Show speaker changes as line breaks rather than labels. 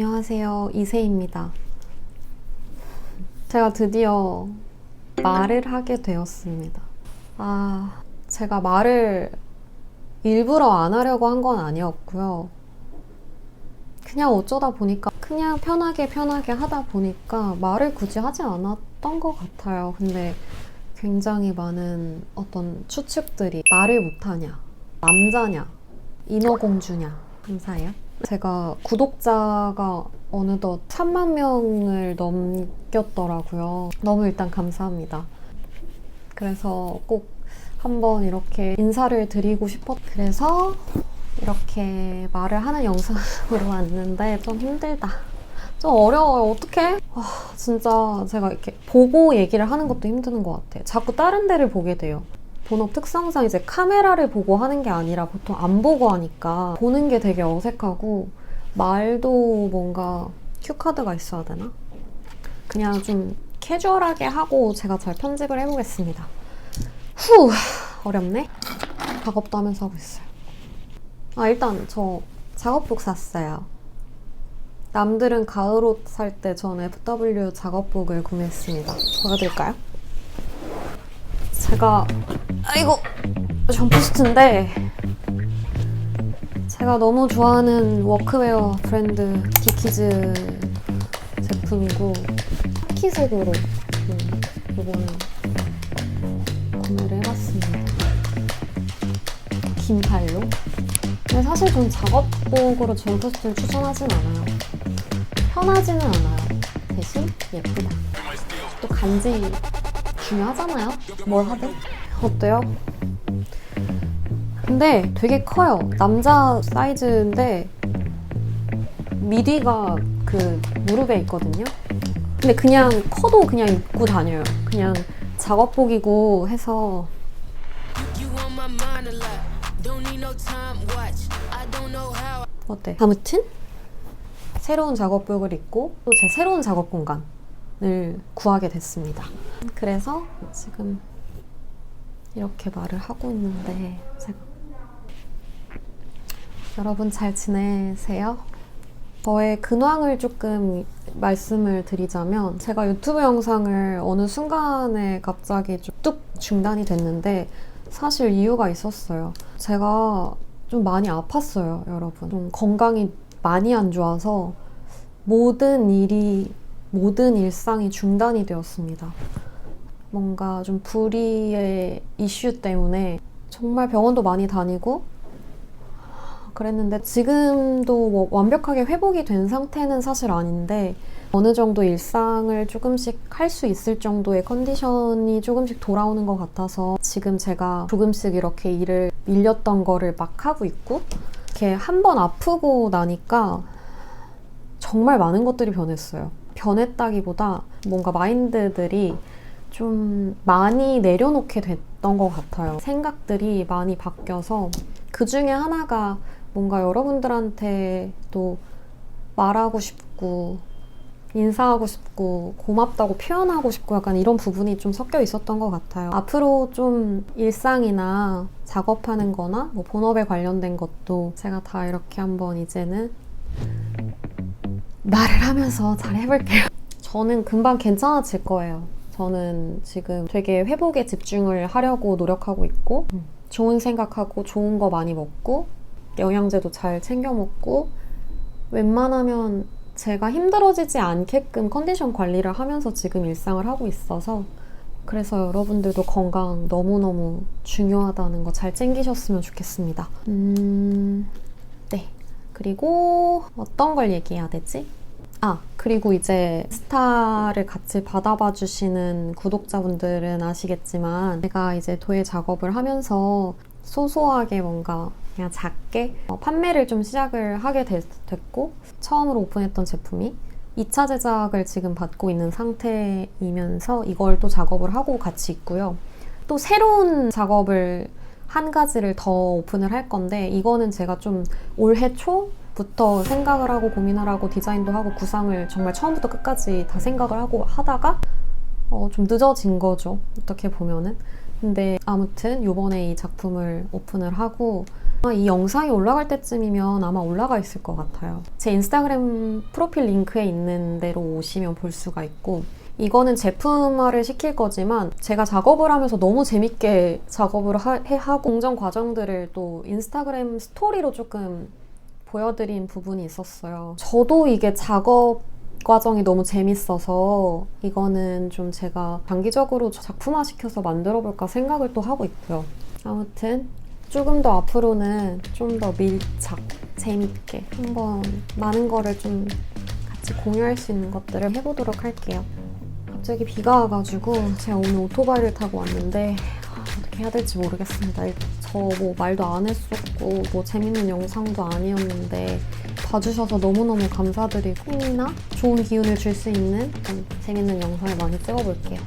안녕하세요. 이세입니다. 제가 드디어 말을 하게 되었습니다. 아, 제가 말을 일부러 안 하려고 한 건 아니었고요. 그냥 어쩌다 보니까 그냥 편하게 편하게 하다 보니까 말을 굳이 하지 않았던 것 같아요. 근데 굉장히 많은 어떤 추측들이 말을 못하냐, 남자냐, 인어공주냐, 감사해요. 제가 구독자가 어느덧 3만 명을 넘겼더라고요. 너무 일단 감사합니다. 그래서 꼭 한번 이렇게 인사를 드리고 싶었. 그래서 이렇게 말을 하는 영상으로 왔는데 좀 힘들다. 좀 어려워요. 어떡해? 아, 진짜 제가 이렇게 보고 얘기를 하는 것도 힘드는 것 같아요. 자꾸 다른 데를 보게 돼요. 본업 특성상 이제 카메라를 보고 하는 게 아니라 보통 안 보고 하니까 보는 게 되게 어색하고 말도 뭔가 큐카드가 있어야 되나? 그냥 좀 캐주얼하게 하고 제가 잘 편집을 해보겠습니다. 후 어렵네. 작업도 하면서 하고 있어요. 아 일단 저 작업복 샀어요. 남들은 가을 옷 살 때 전 FW 작업복을 구매했습니다. 보여드릴까요? 제가 아이고 점포스트인데 제가 너무 좋아하는 워크웨어 브랜드 디키즈 제품이고 키색으로 음, 이거는 구매를 해봤습니다. 긴 팔로. 근데 사실 전 작업복으로 점포스트를 추천하진 않아요. 편하지는 않아요. 대신 예쁘다. 또 간지 중요하잖아요. 뭘 하든. 어때요? 근데 되게 커요. 남자 사이즈인데 미디가 그 무릎에 있거든요. 근데 그냥 커도 그냥 입고 다녀요. 그냥 작업복이고 해서. 어때? 아무튼 새로운 작업복을 입고 또 제 새로운 작업 공간 을 구하게 됐습니다. 그래서 지금 이렇게 말을 하고 있는데 여러분 잘 지내세요? 저의 근황을 조금 말씀을 드리자면 제가 유튜브 영상을 어느 순간에 갑자기 좀뚝 중단이 됐는데 사실 이유가 있었어요. 제가 좀 많이 아팠어요, 여러분. 좀 건강이 많이 안 좋아서 모든 일이, 모든 일상이 중단이 되었습니다. 뭔가 좀 불의의 이슈 때문에 정말 병원도 많이 다니고 그랬는데 지금도 뭐 완벽하게 회복이 된 상태는 사실 아닌데 어느 정도 일상을 조금씩 할 수 있을 정도의 컨디션이 조금씩 돌아오는 것 같아서 지금 제가 조금씩 이렇게 일을 밀렸던 거를 막 하고 있고 이렇게 한 번 아프고 나니까 정말 많은 것들이 변했어요. 변했다기보다 뭔가 마인드들이 좀 많이 내려놓게 됐던 것 같아요. 생각들이 많이 바뀌어서 그 중에 하나가 뭔가 여러분들한테 또 말하고 싶고 인사하고 싶고 고맙다고 표현하고 싶고 약간 이런 부분이 좀 섞여 있었던 것 같아요. 앞으로 좀 일상이나 작업하는 거나 뭐 본업에 관련된 것도 제가 다 이렇게 한번 이제는 말을 하면서 잘 해볼게요. 저는 금방 괜찮아질 거예요. 저는 지금 되게 회복에 집중을 하려고 노력하고 있고, 음, 좋은 생각하고 좋은 거 많이 먹고, 영양제도 잘 챙겨 먹고, 웬만하면 제가 힘들어지지 않게끔 컨디션 관리를 하면서 지금 일상을 하고 있어서, 그래서 여러분들도 건강 너무너무 중요하다는 거 잘 챙기셨으면 좋겠습니다. 음, 네. 그리고 어떤 걸 얘기해야 되지? 아, 그리고 이제 스타를 같이 받아봐 주시는 구독자분들은 아시겠지만 제가 이제 도예 작업을 하면서 소소하게 뭔가 그냥 작게 어, 판매를 좀 시작을 하게 됐, 됐고 처음으로 오픈했던 제품이 2차 제작을 지금 받고 있는 상태이면서 이걸 또 작업을 하고 같이 있고요. 또 새로운 작업을 한 가지를 더 오픈을 할 건데 이거는 제가 좀 올해 초 부터 생각을 하고 고민을 하고 디자인도 하고 구상을 정말 처음부터 끝까지 다 생각을 하고 하다가 어, 좀 늦어진 거죠. 어떻게 보면은. 근데 아무튼 이번에 이 작품을 오픈을 하고 이 영상이 올라갈 때쯤이면 아마 올라가 있을 것 같아요. 제 인스타그램 프로필 링크에 있는 대로 오시면 볼 수가 있고 이거는 제품화를 시킬 거지만 제가 작업을 하면서 너무 재밌게 작업을 하, 해 하고 공정 과정들을 또 인스타그램 스토리로 조금 보여드린 부분이 있었어요. 저도 이게 작업 과정이 너무 재밌어서 이거는 좀 제가 장기적으로 작품화 시켜서 만들어 볼까 생각을 또 하고 있고요. 아무튼 조금 더 앞으로는 좀 더 밀착, 재밌게 한번 많은 거를 좀 같이 공유할 수 있는 것들을 해보도록 할게요. 갑자기 비가 와가지고 제가 오늘 오토바이를 타고 왔는데 아, 어떻게 해야 될지 모르겠습니다. 저 뭐 말도 안 했었고 뭐 재밌는 영상도 아니었는데 봐주셔서 너무너무 감사드리고 힘이나 좋은 기운을 줄 수 있는 재밌는 영상을 많이 찍어볼게요.